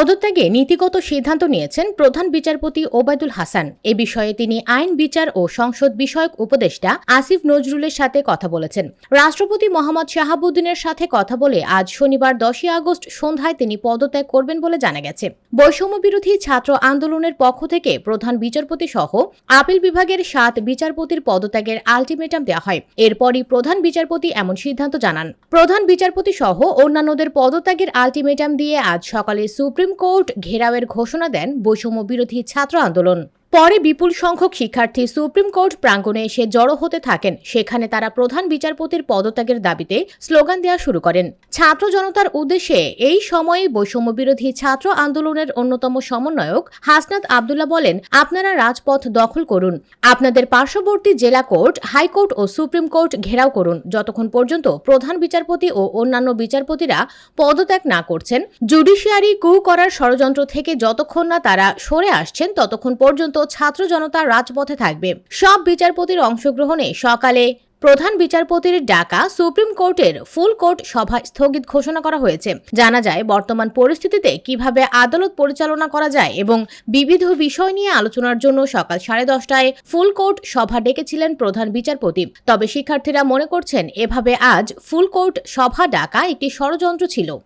পদত্যাগে নীতিগত সিদ্ধান্ত নিয়েছেন প্রধান বিচারপতি ওবায়দুল হাসান। এ বিষয়ে তিনি আইন, বিচার ও সংসদ বিষয়ক উপদেষ্টা আসিফ নজরুলের সাথে কথা বলেছেন। রাষ্ট্রপতি মোহাম্মদ শাহাবুদ্দিনের সাথে কথা বলে আজ শনিবার দশই আগস্ট সন্ধ্যায় তিনি পদত্যাগ করবেন বলে জানা গেছে। বৈষম্য বিরোধী ছাত্র আন্দোলনের পক্ষ থেকে প্রধান বিচারপতি সহ আপিল বিভাগের সাত বিচারপতির পদত্যাগের আলটিমেটাম দেওয়া হয়। এরপরই প্রধান বিচারপতি এমন সিদ্ধান্ত জানান। প্রধান বিচারপতি সহ অন্যান্যদের পদত্যাগের আলটিমেটাম দিয়ে আজ সকালে সুপ্রিম কোর্ট ঘেরাওয়ের ঘোষণা দেন বৈষম্য বিরোধী ছাত্র আন্দোলন। পরে বিপুল সংখ্যক শিক্ষার্থী সুপ্রিম কোর্ট প্রাঙ্গণে এসে জড়ো হতে থাকেন। সেখানে তারা প্রধান বিচারপতির পদত্যাগের দাবিতে স্লোগান দেওয়া শুরু করেন। ছাত্র জনতার উদ্দেশ্যে এই সময়ে বৈষম্য বিরোধী ছাত্র আন্দোলনের অন্যতম সমন্বয়ক হাসনাত আবদুল্লাহ বলেন, আপনারা রাজপথ দখল করুন। আপনাদের পার্শ্ববর্তী জেলা কোর্ট, হাইকোর্ট ও সুপ্রিম কোর্ট ঘেরাও করুন। যতক্ষণ পর্যন্ত প্রধান বিচারপতি ও অন্যান্য বিচারপতিরা পদত্যাগ না করছেন, জুডিশিয়ারি কু করার ষড়যন্ত্র থেকে যতক্ষণ না তারা সরে আসছেন, ততক্ষণ পর্যন্ত ছাত্র জনতা রাজপথে থাকবে। সব বিচারপতির অংশগ্রহণে সকালে প্রধান বিচারপতির ডাকা সুপ্রিম কোর্টের ফুল কোর্ট সভা স্থগিত ঘোষণা করা হয়েছে। জানা যায়, বর্তমান পরিস্থিতিতে কীভাবে আদালত পরিচালনা করা যায় এবং বিবিধ বিষয় নিয়ে আলোচনার জন্য সকাল সাড়ে দশটায় ফুল কোর্ট সভা ডেকেছিলেন প্রধান বিচারপতি। তবে শিক্ষার্থীরা মনে করছেন, এভাবে আজ ফুল কোর্ট সভা ডাকা একটি ষড়যন্ত্র ছিল।